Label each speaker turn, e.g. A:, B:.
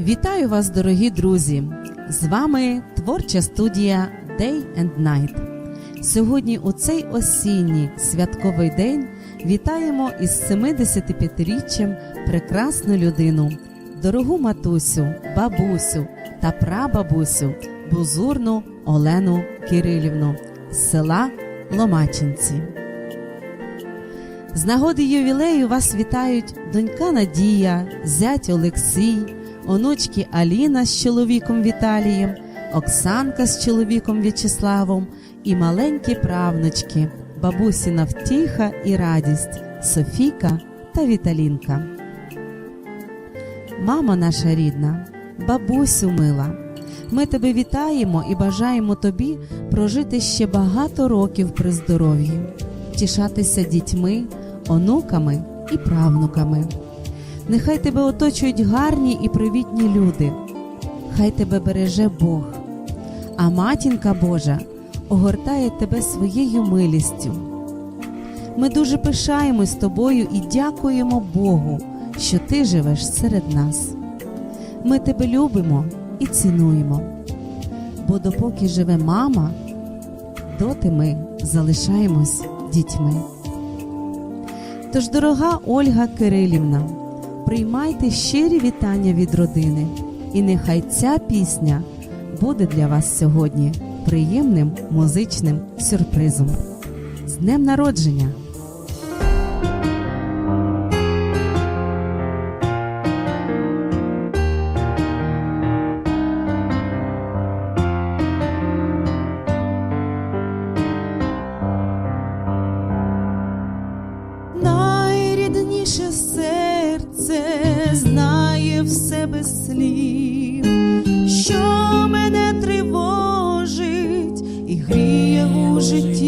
A: Вітаю вас, дорогі друзі! З вами творча студія Day and Night. Сьогодні у цей осінній святковий день вітаємо із 75-річчям прекрасну людину, дорогу матусю, бабусю та прабабусю Бузурну Олену Кирилівну з села Ломачинці. З нагоди ювілею вас вітають донька Надія, зять Олексій, онучки Аліна з чоловіком Віталієм, Оксанка з чоловіком В'ячеславом і маленькі правнучки, бабусіна втіха і радість Софійка та Віталінка. Мамо наша рідна, бабусю мила, ми тебе вітаємо і бажаємо тобі прожити ще багато років при здоров'ї, тішатися дітьми, онуками і правнуками. Нехай тебе оточують гарні і привітні люди, хай тебе береже Бог, а матінка Божа огортає тебе своєю милістю. Ми дуже пишаємось тобою і дякуємо Богу, що ти живеш серед нас. Ми тебе любимо і цінуємо, бо допоки живе мама, доти ми залишаємось дітьми. Тож, дорога Ольга Кирилівна, приймайте щирі вітання від родини, і нехай ця пісня буде для вас сьогодні приємним музичним сюрпризом. З днем народження!
B: Житті.